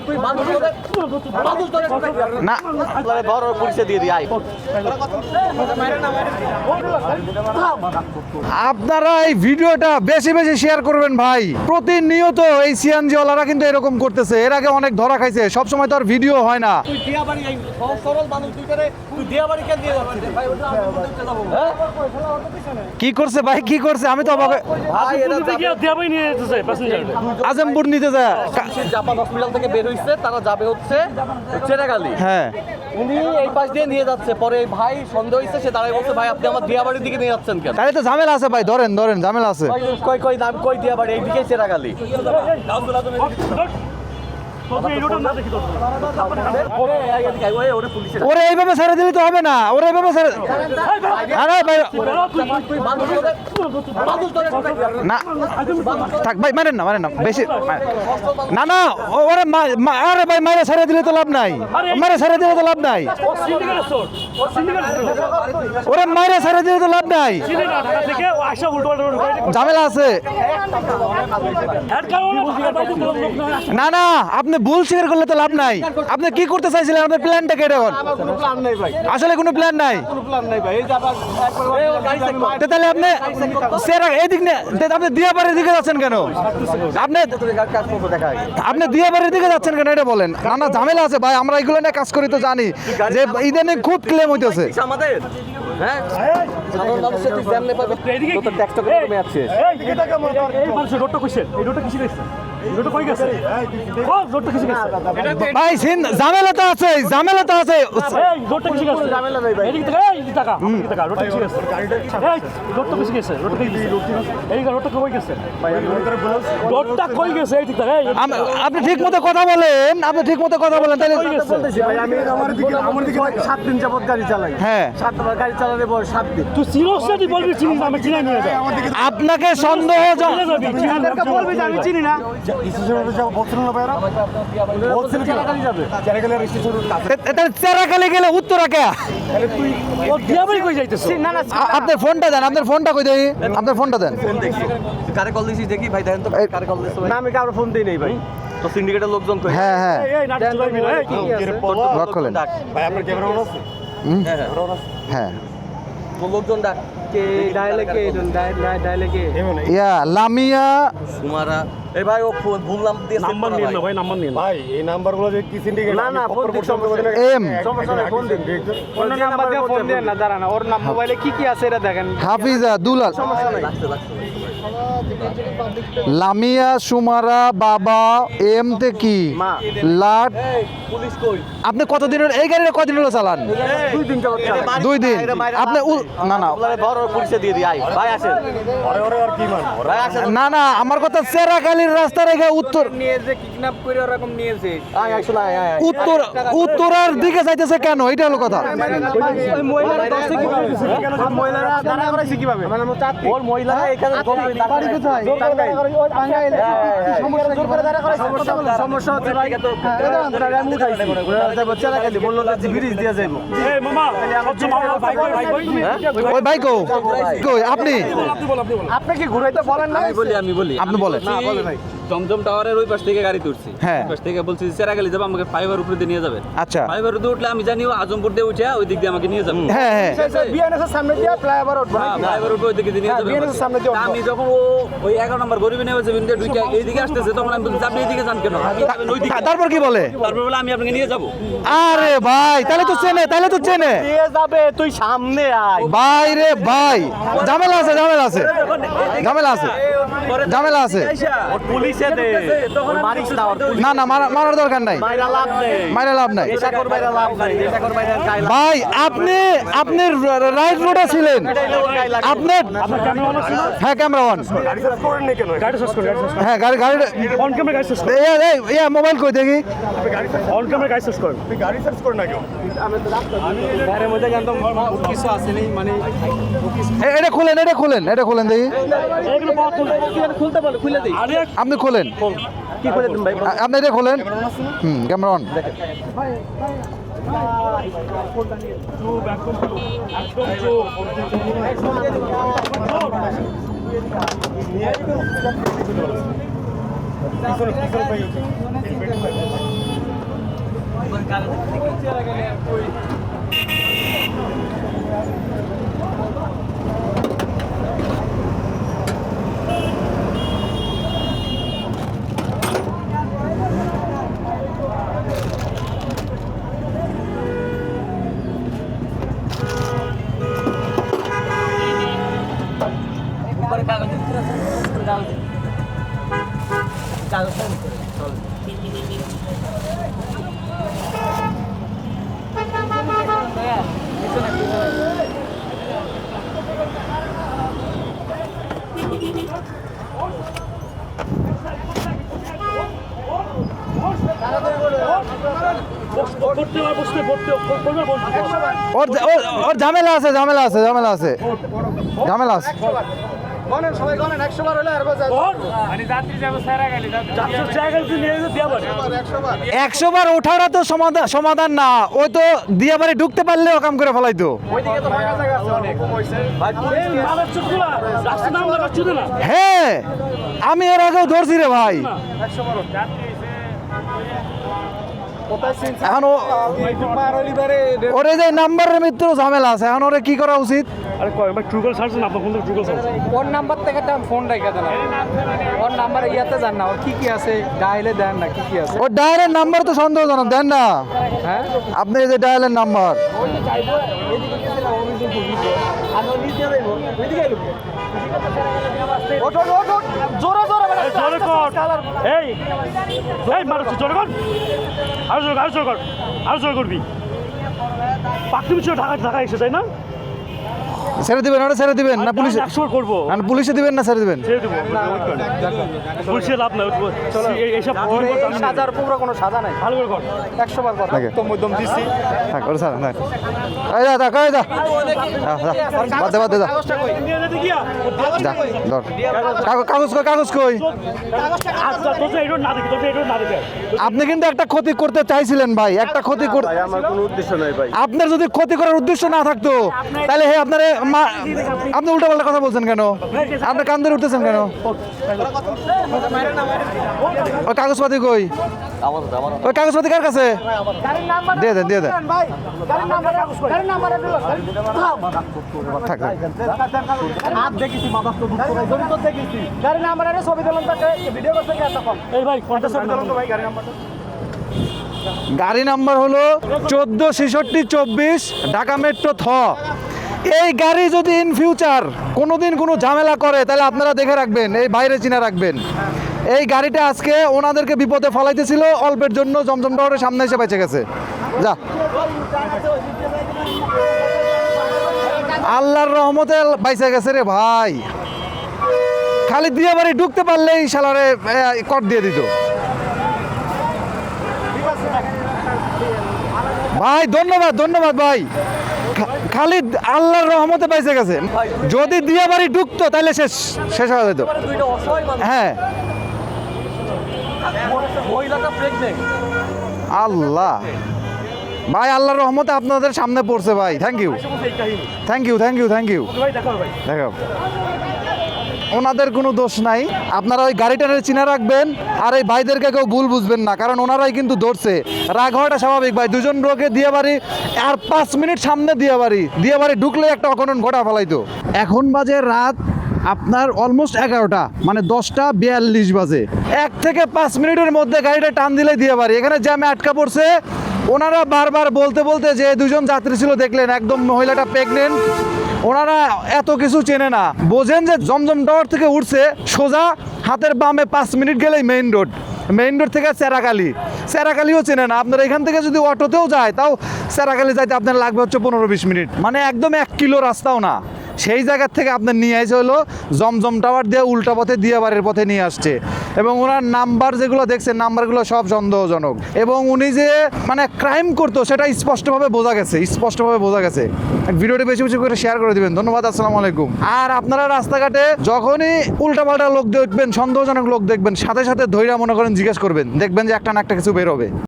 会瞒不住 না বড় পরিচয় দিয়ে দিই আয়। আপনারা এই ভিডিওটা বেশি বেশি শেয়ার করবেন ভাই। প্রতিনিয়ত এই সিএনজি ওয়ালারা কিন্তু এরকম করতেছে। এর আগে অনেক ধরা খাইছে। সব সময় তো আর ভিডিও হয় না। হ্যাঁ? কি করছে ভাই? কি করছে? আমি তো অবাক ভাই এটা আজমপুর নিতে যা। কা- জাপান হসপিটাল থেকে বের হইছে তারা যাবে হচ্ছে চেরাগালি হ্যাঁ। উনি এই পাশ দিয়ে নিয়ে যাচ্ছে। পরে এই ভাই সন্দেহ হয়েছে সে দাঁড়ায় বলছে ভাই আপনি আমার দিয়াবাড়ির দিকে নিয়ে যাচ্ছেন কেন? তাহলে তো ঝামেলা আছে ভাই ধরেন ধরেন ঝামেলা আছে। কই কই নাম কই দিয়াবাড়ি এইদিকে চেরাগালি ওরে এইভাবে ছেড়ে দিলে তো হবে না। ওরে এইভাবে ছেড়ে আরে ভাই না থাক ভাই মারেন না মারেন না। বেশি না না ওরে আরে ভাই মারে ছেড়ে দিলে তো লাভ নাই। মারে ছেড়ে দিলে তো লাভ নাই। ওরে মারে ছেড়ে দিলে তো লাভ নাই। ঝামেলা আছে। না না আপনি ভুল স্বীকার করলে তো লাভ নাই। আপনি কি করতে চাইছিলেন? আপনার প্ল্যানটা কেটে এখন প্ল্যান নেই ভাই। আসলে কোনো প্ল্যান নাই। কোনো প্ল্যান নেই ভাই। এই যে আবার একবার তো তাহলে আপনি সেরা এদিক নিয়ে তো আপনি দিয়াবাড়ির দিকে যাচ্ছেন কেন? আপনি আপনি দিয়াবাড়ির দিকে যাচ্ছেন কেন? এটা বলেন। না না ঝামেলা আছে ভাই আমরা এগুলো নিয়ে কাজ করি তো জানি। যে ইদানিং খুব ক্লেম হইতেছে। আমাদের হ্যাঁ? সাধারণ মানুষের জ্যাম নেই পাবে তো ট্যাক্সটা কমে আছে ভাই সিন ঝামেলা তো আছে ঝামেলা তো আছে। আপনি ঠিক মতো কথা বলেন আপনি ঠিক মতো কথা বলেন তাহলে আমি আমার দিকে আমার দিকে সাত দিন যাবত গাড়ি চালাই। হ্যাঁ। সাতবার গাড়ি চালালে বয়স সাত দিন। আপনাকে সন্দেহ জ- বলবি যে আমি চিনি না এ- তাহলে চেরাকালে গেলে উত্তরা কে না না আ- আপনার ফোনটা দেন আপনার ফোনটা কই দেই আপনার ফোনটা দেন ফোন দেখছি কারে কল দিছিস দেখি ভাই দেখেন তো কারে কল দিছিস না আমি কারও ফোন দেই নাই ভাই তো সিন্ডিকেটের লোকজন কই হ্যাঁ হ্যাঁ লক খোলেন। ভাই আপনার ক্যামেরা অন আছে হ্যাঁ হ্যাঁ হ্যাঁ লোকজন ডাক কে ডায়ালে কে ডায়ালে কে? ইয়া লামিয়া। সুমারা। এই ভাই ও ফোন ভুল নাম দিয়ে নাম্বার নিয়ে না ভাই ভাই এই নাম্বারগুলো যে কি সিন্ডিকেট না, না, ফোন দিন, এম। সমস্যা নেই, ফোন দিন। অন্য নাম্বার দিয়ে ফোন দেন না দাঁড়ান ওর নাম মোবাইলে কি কি আছে এটা দেখেন। হাফিজা দুলাল। সমস্যা নাই। লাগছে লাগছে। লামিয়া সুমারা বাবা এম তে কি? লাট। এই পুলিশ কই? আপনি কতদিনের এই গাড়িটা কতদিন হলো চালান দুই দিন যাবত দুই দিন। আপনি না না। বড় পরিচয় দিয়ে দিই ভাই আসেন। ওরে ওরে আর কি মান? ভাই আসেন। না না আমার কথা চেরাকালির রাস্তা রেখে উত্তর নিয়ে যে কিডন্যাপ করে ওরকম নিয়েছে। আয় আয় শোনা আয় আয় উত্তর উত্তরার দিকে যাইতেছে কেন? এটা হলো কথা। ওই মহিলারা বলল যে ব্রিজ দিয়ে যাইবো। ওই ভাই কো কই আপনি? আপনি কি ঘুরাইতে বলেন না বলি আমি বলি। আপনি বলেন। জমজম টাওয়ারের ওই পাশ থেকে গাড়ি তুলছি। হ্যাঁ। পাশ থেকে বলছি যাব আমাকে ফাইবার উপরে দিয়ে নিয়ে যাবেন আচ্ছা। ফাইবার উপরে উঠলে আমি জানি আজমপুর দিয়ে উঠে ওই দিক দিয়ে আমাকে নিয়ে যাব। হ্যাঁ হ্যাঁ। সামনে দিয়ে ফ্লাইওভার উঠবো হ্যাঁ, ফ্লাইওভার উপরে ওই দিকে দিয়ে নিয়ে হ্যাঁ, যাবে বিএনএস সামনে দিয়ে আমি যখন ও ওই এগারো নম্বর গরিবে নেমে যাবেন দুইটা এইদিকে আসতেছে তখন আমি বলছি আপনি এইদিকে যান কেন? ওই দিকে তারপর কি বলে? তারপর বলে আমি আপনাকে নিয়ে যাব। আরে ভাই তাহলে তো চেনে তাহলে তো চেনে। দিয়ে যাবে তুই সামনে আয়। ভাই রে ভাই ঝামেলা আছে ঝামেলা আছে ঝামেলা আছে। ঝামেলা আছে। না না না মারা- মারার দরকার নাই। মাইরা লাভ নেই। মারা লাভ নাই। নেশা কর মাইরা লাভ নাই নেশা কর মাইরা গায়ে লাভ ভাই আপনি আপনি রাইট রোডে ছিলেন। আপনি হ্যাঁ ক্যামেরা অন গাড়ি সার্চ করেন না কেন হ্যাঁ গাড়ি গাড়ি ইয়া মোবাইল কই দেখি? আপনি গাড়ি সার্চ করেন। না মধ্যে কিন্তু কিছু আসেনি মানে এটা খুলেন এটা খুলেন এটা খুলেন দেখি। খুলতে বলে খুলে দিই। আপনি খুলেন। কি করে দিন ভাই আ- আপনি এটা খুলেন? হুম ক্যামেরা অন। ঝামেলা আছে ঝামেলা আছে ঝামেলা আছে ঝামেলা আছে। গনেন সবাই গনেন একশো বার হলে আর একশো বার ওঠাটা তো সমাধান সমাধান না। ওই তো দিয়ে বাড়ি ঢুকতে পারলে ও কাম করে ফেলাইতো। ওইদিকে তো ফাঁকা জায়গা আছে অনেক ভাই হ্যাঁ আমি এর আগেও ধরছি রে ভাই। এখন ও ওরে যে নাম্বারের মৃত্যু ঝামেলা আছে এখন ওরে কি করা উচিত? আরে কয় ভাই ট্রুকল সার্চ না আপনার ফোন ট্রুকল সার্চ ওর নাম্বার থেকে একটা ফোন রেখে দেন ওর নাম্বার ইয়াতে যান না। ওর কি কি আছে? ডাইলে দেন না কি কি আছে? ওর ডায়ালের নাম্বার তো সন্দেহজনক দেন না। হ্যাঁ? আপনি এই যে ডায়ালের নাম্বার। জোরে জোরে জোরে কর। এই এই মারছ জোরে কর। আরও জোরে আরও জোরে কর। আরও জোরে করবি। পাকড়ি ঢাকা ঢাকা এসে তাই না? ছেড়ে দিবেন ওটা ছেড়ে দিবেন না পুলিশে করব? না পুলিশে দিবেন না ছেড়ে দিবেন। ছেড়ে দেবো পুলিশে লাভ নাই এইসব ওর সাজার পুরো কোনো সাজা নাই। ভালো করে কর। একশো বার কথা তো মধ্যম দিছি। থাক এই যা। বাদ দে বাদ দে ধর। কাগজ কাগজ কই কাগজ কই? আচ্ছা আপনি কিন্তু একটা ক্ষতি করতে চাইছিলেন ভাই। একটা ক্ষতি করতে আমার কোনো উদ্দেশ্য নাই ভাই। আপনার যদি ক্ষতি করার উদ্দেশ্য না থাকতো তাহলে হে আপনার আপনি উল্টা পাল্টা কথা বলছেন কেন? আপনি কান ধরে উঠতেছেন কেন? ওই কাগজপাতি কই? ওই কাগজপাতি কার কাছে? দিয়ে দেন দিয়ে দেন। গাড়ি নাম্বার হলো চোদ্দ ছেষট্টি চব্বিশ, ঢাকা মেট্রো থ। এই গাড়ি যদি ইন ফিউচার কোনোদিন কোনো ঝামেলা করে তাহলে আপনারা দেখে রাখবেন এই বাইরে চিনা রাখবেন। এই গাড়িটা আজকে ওনাদেরকে বিপদে ফলাইতেছিল অল্পের জন্য জমজম টাওয়ারের সামনে এসে বেঁচে গেছে। যা। আল্লাহর রহমতে বাইসে গেছে রে ভাই। খালি দিয়ে বাড়ি ঢুকতে পারলেই শালারে এ, কর দিয়ে দিত। ভাই ধন্যবাদ ধন্যবাদ ভাই। খালি আল্লাহর রহমতে পাইছে গেছে। যদি দিয়া বাড়ি ঢুকতো তাহলে শেষ শেষ হয়ে যেত। হ্যাঁ। আল্লাহ। ভাই আল্লাহর রহমতে আপনাদের সামনে পড়ছে ভাই। Thank you thank you thank you thank you ভাই দেখো ওনাদের কোনো দোষ নাই। আপনারা ওই গাড়িটারে চিনা রাখবেন আর এই ভাইদেরকে কেউ ভুল বুঝবেন না, কারণ ওনারাই কিন্তু ধরছে। রাগ হওয়াটা স্বাভাবিক ভাই, দুজন লোকে দিয়ে বাড়ি আর পাঁচ মিনিট সামনে দিয়ে বাড়ি দিয়ে বাড়ি ঢুকলে একটা অঘটন ঘটা ফেলাইতো। এখন বাজে রাত আপনার অলমোস্ট এগারোটা মানে দশটা বিয়াল্লিশ বাজে। এক থেকে পাঁচ মিনিটের মধ্যে গাড়িটা টান দিলে দিয়ে বাড়ি এখানে জ্যামে আটকা পড়ছে ওনারা বারবার বলতে বলতে যে দুজন যাত্রী ছিল, দেখলেন একদম মহিলাটা প্রেগনেন্ট ওনারা এত কিছু চেনে না। বোঝেন যে জমজম টাওয়ার থেকে উঠছে, সোজা হাতের বামে পাঁচ মিনিট গেলেই মেইন রোড মেইন রোড থেকে চেরাকালি চেরাকালিও চেনে না। আপনার এখান থেকে যদি অটোতেও যায়, তাও চেরাকালি যাইতে আপনার লাগবে হচ্ছে পনেরো বিশ মিনিট। মানে একদম এক কিলো রাস্তাও না। সেই জায়গার থেকে আপনার নিয়ে আসে হলো জমজম টাওয়ার দিয়ে উল্টা পথে দিয়ে বাড়ির পথে নিয়ে আসছে। এবং ওনার নাম্বার যেগুলো দেখছেন, নাম্বারগুলো সব সন্দেহজনক। এবং উনি যে মানে ক্রাইম করতো, সেটা স্পষ্টভাবে বোঝা গেছে, স্পষ্টভাবে বোঝা গেছে। ভিডিওটি বেশি বেশি করে শেয়ার করে দিবেন। ধন্যবাদ, আসসালামু আলাইকুম। আর আপনারা রাস্তাঘাটে যখনই উল্টাপাল্টা লোক দেখবেন, সন্দেহজনক লোক দেখবেন, সাথে সাথে ধৈর্য মনে করেন, জিজ্ঞেস করবেন। দেখবেন যে একটা না একটা কিছু বেরোবে